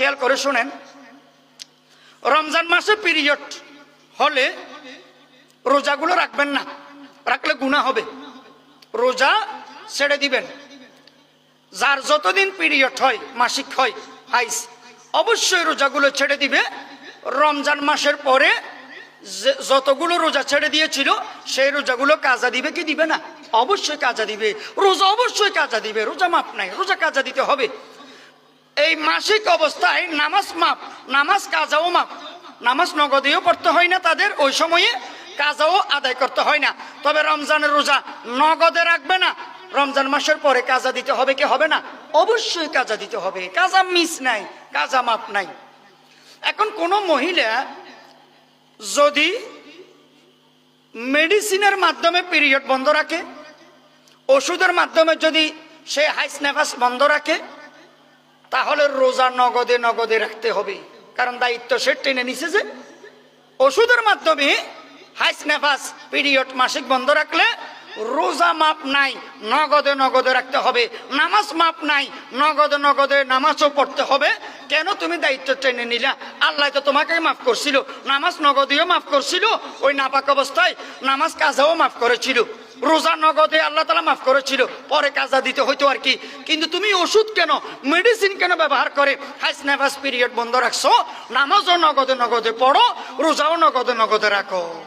খেয়াল করে শোনেন, রমজান মাসে পিরিয়ড হলে রোজাগুলো রাখবেন না, রাখলে গুণা হবে। রোজা ছেড়ে দিবেন। যার যতদিন পিরিয়ড হয়, মাসিক হয়, হাইস, অবশ্যই রোজাগুলো ছেড়ে দিবে। রমজান মাসের পরে যতগুলো রোজা ছেড়ে দিয়েছিল, সেই রোজাগুলো কাজা দিবে কি দিবে না? অবশ্যই কাজা দিবে। রোজা অবশ্যই কাজা দিবে। রোজা মাপ নাই, রোজা কাজা দিতে হবে। এই মাসিক অবস্থায় নামাজ মাপ, নামাজ কাজাও মাপ। নামাজ নগদেও পড়তে হয় না তাদের, ওই সময়ে কাজাও আদায় করতে হয় না। তবে রমজানের রোজা নগদে রাখবে না। রমজান মাসের পরে কাজা দিতে হবে কি হবে না? অবশ্যই কাজা দিতে হবে। কাজা মিস নাই, কাজা মাপ নাই। এখন কোনো মহিলা যদি মেডিসিনের মাধ্যমে পিরিয়ড বন্ধ রাখে, ওষুধের মাধ্যমে যদি সে হাইস নেফাস বন্ধ রাখে তাহলে রোজা নগদে নগদে রাখতে হবে। কারণ দায়িত্ব সে টেনে নিছে যে, ওষুধের মাধ্যমে হাইস নেফাস পিরিয়ড মাসিক বন্ধ রাখলে রোজা মাপ নাই, নগদে নগদে রাখতে হবে। নামাজ মাপ নাই, নগদে নগদে নামাজও পড়তে হবে। কেন তুমি দায়িত্ব টেনে নিলা? আল্লাহ তো তোমাকে মাফ করছিল। নামাজ নগদেও মাফ করছিল, ওই নাপাক অবস্থায় নামাজ কাজাও মাফ করেছিল। রোজা নগদে আল্লাহ তালা মাফ করেছিল। পরে কাজা দিতে হইতো আর কি। কিন্তু তুমি ওষুধ কেন মেডিসিন কেন ব্যবহার করে? হাইস নেভাস পিরিয়ড বন্ধ রাখছো, নামাজও নগদে নগদে পড়ো, রোজাও নগদে নগদে রাখো।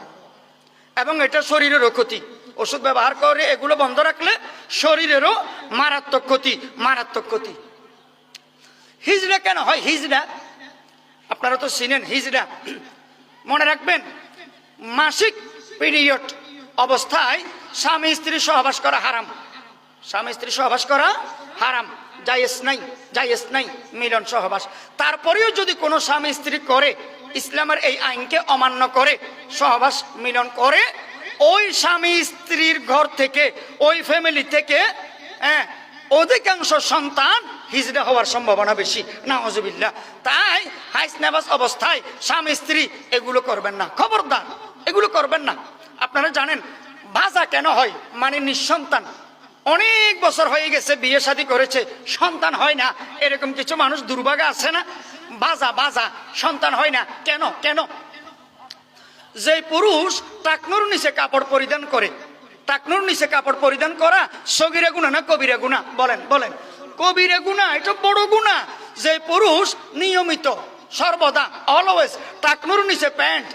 এবং এটা শরীরেরও ক্ষতি। ওষুধ ব্যবহার করে এগুলো বন্ধ রাখলে শরীরেরও মারাত্মক ক্ষতি মারাত্মক ক্ষতি। হিজড়া কেন হয়? হিজড়া। আপনারা তো চিনেন হিজড়া। মনে রাখবেন, মাসিক পিরিয়ড অবস্থায় স্বামী স্ত্রী সহবাস করা হারাম। স্বামী স্ত্রী সহবাস করা হারাম। জায়েজ নাই জায়েজ নাই মিলন সহবাস। তারপরেও যদি কোনো স্বামী স্ত্রী করে, ইসলামের এই আইনকে অমান্য করে, সহবাস মিলন করে, ওই স্বামী স্ত্রীর ঘর থেকে, ওই ফ্যামিলি থেকে হ্যাঁ অধিকাংশ সন্তান হিজড়া হওয়ার সম্ভাবনা বেশি। না অজুবিল্লা তাই হাইস নেবাস অবস্থায় স্বামী স্ত্রী এগুলো করবেন না। খবরদার, এগুলো করবেন না। আপনারা জানেন ভাজা কেন হয়? মানে নিঃসন্তান। অনেক বছর হয়ে গেছে, বিয়ে শাদী করেছে, সন্তান হয় না। এরকম কিছু মানুষ দুর্ভাগা আছে না? বাজা বাজা, সন্তান হয় না। কেন কেন? যে পুরুষ টাকনুর নিচে কাপড় পরিধান করে, টাকনুর নিচে কাপড় পরিধান করা সগিরে গুণা না কবিরে গুণা? বলেন বলেন। কবিরে গুণা, এটা বড় গুণা। যে পুরুষ নিয়মিত, সর্বদা অলওয়েজ টাকনুর নিচে প্যান্ট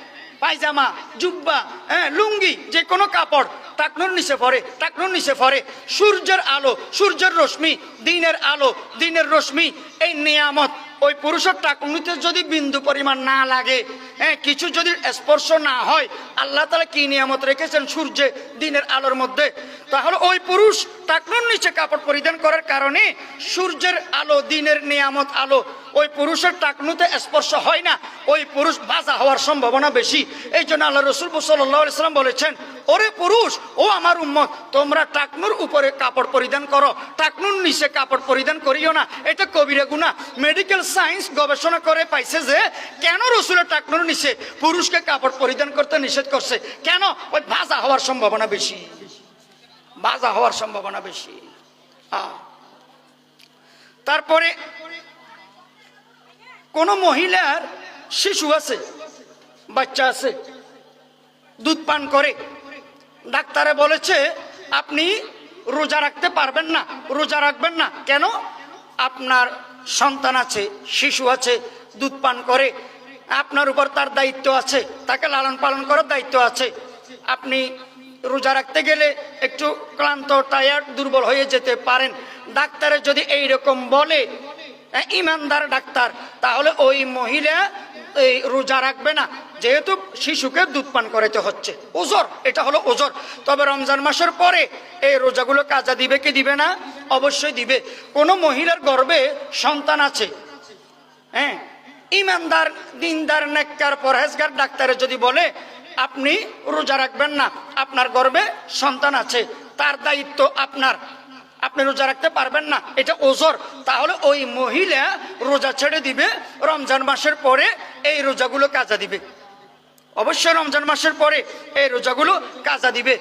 পায়জামা, জুব্বা হ্যাঁ লুঙ্গি, যে কোনো কাপড়। তাকনুর নিচে পরে টাকনুর নিচে পরে সূর্যের আলো, সূর্যের রশ্মি, দিনের আলো, দিনের রশ্মি, এই নিয়ামত। ওই পুরুষের টাকনুতে যদি বিন্দু পরিমাণ না লাগে হ্যাঁ কিছু যদি স্পর্শ না হয়, আল্লাহ তালা কি নিয়ামত রেখেছেন সূর্যে, দিনের আলোর মধ্যে? তাহলে ওই পুরুষ টাকনুর নিচে কাপড় পরিধান করার কারণে সূর্যের আলো, দিনের নিয়ামত আলো, ওই পুরুষের টাকনুতে স্পর্শ হয় না, ওই পুরুষ বাজা হওয়ার সম্ভাবনা বেশি। এই জন্য আল্লাহ রসুল সাল্লাম বলেছেন, ওরে পুরুষ, ও আমার উম্মত, তোমরা টাকনুর উপরে কাপড় পরিধান করো, টাকনুর নিচে কাপড় পরিধান করিও না। এটা কবিরা গুণা মেডিকেল সায়েন্স গবেষণা করে পাইছে যে, কেন রসুলের টাকনুর নিচে পুরুষকে কাপড় পরিধান করতে নিষেধ করছে। কেন? ওই ভাজা হওয়ার সম্ভাবনা বেশি। ভাজা হওয়ার সম্ভাবনা বেশি। তারপরে কোনো মহিলার শিশু আছে, বাচ্চা আছে, দুধ পান করে, ডাক্তারে বলেছে, আপনি রোজা রাখতে পারবেন না, রোজা রাখবেন না। কেন? আপনার সন্তান আছে, শিশু আছে, দুধ পান করে আপনার উপর তার দায়িত্ব আছে তাকে লালন পালন করার দায়িত্ব আছে। আপনি রোজা রাখতে গেলে একটু ক্লান্ত টায়ার্ড দুর্বল হয়ে যেতে পারেন। ডাক্তারে যদি এই রকম বলে হ্যাঁ, ইমানদার ডাক্তার তাহলে ওই মহিলা এই রোজা রাখবে না। যেহেতু শিশুকে দুধ পান করাতে হচ্ছে। ওজোর এটা হলো ওজোর। তবে রমজান মাসের পরে এই রোজাগুলো কাজা দিবে কি দিবে না? অবশ্যই দিবে। কোনো মহিলার গর্বে সন্তান আছে হ্যাঁ ইমানদার, দিনদার, নেককার, পরহেজগার ডাক্তারে যদি বলে, আপনি রোজা রাখবেন না, আপনার গর্বে সন্তান আছে, তার দায়িত্ব আপনার, আপনি রোজা রাখতে পারবেন না, এটা ওজোর, তাহলে ওই মহিলা রোজা ছেড়ে দিবে, রমজান মাসের পরে এই রোজাগুলো কাজা দিবে। অবশ্যই রমজান মাসের পরে এই রোজাগুলো কাজা দিবে।